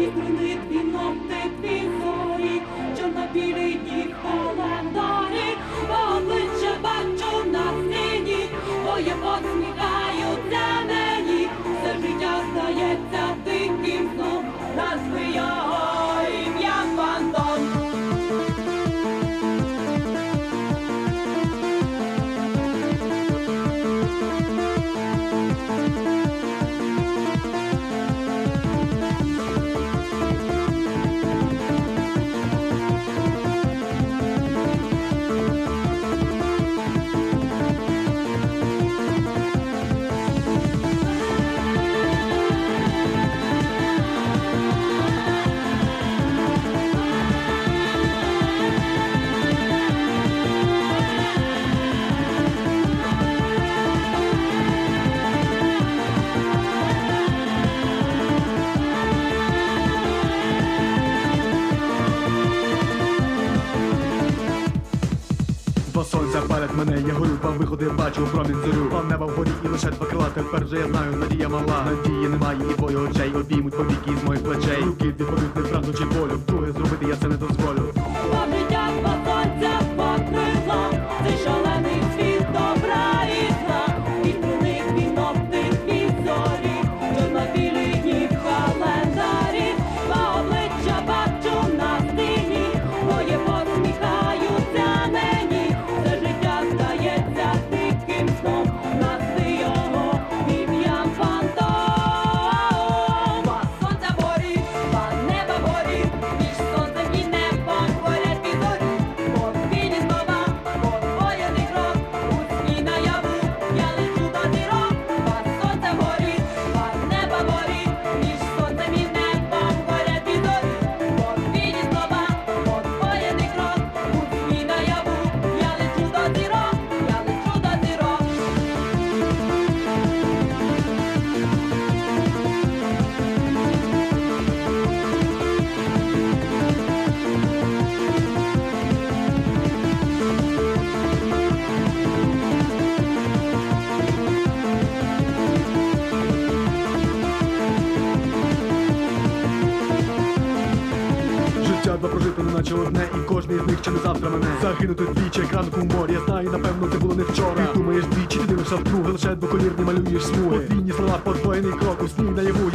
вітрини дві ноти, дві зорі, чорно-білі дні в календарі, обличчя бачу на сині, воєвод. Два сонця палять мене, я горю, два виходи бачу, промінь зорю. Два неба вгорі і лише два крила, тепер же я знаю, надія мала. Надії немає і твої очей, обіймуть побіки з моїх плечей. Руки відповідь не правду чи кожний з них чи не завтра мене. Загинути двічі, як ранку морі. Я знаю, напевно, це було не вчора. Ти думаєш двічі, ти дивишся вдруге, лише двоколірні малюєш смуги. Подвійні слова, подвоєний крок, у сні наяву,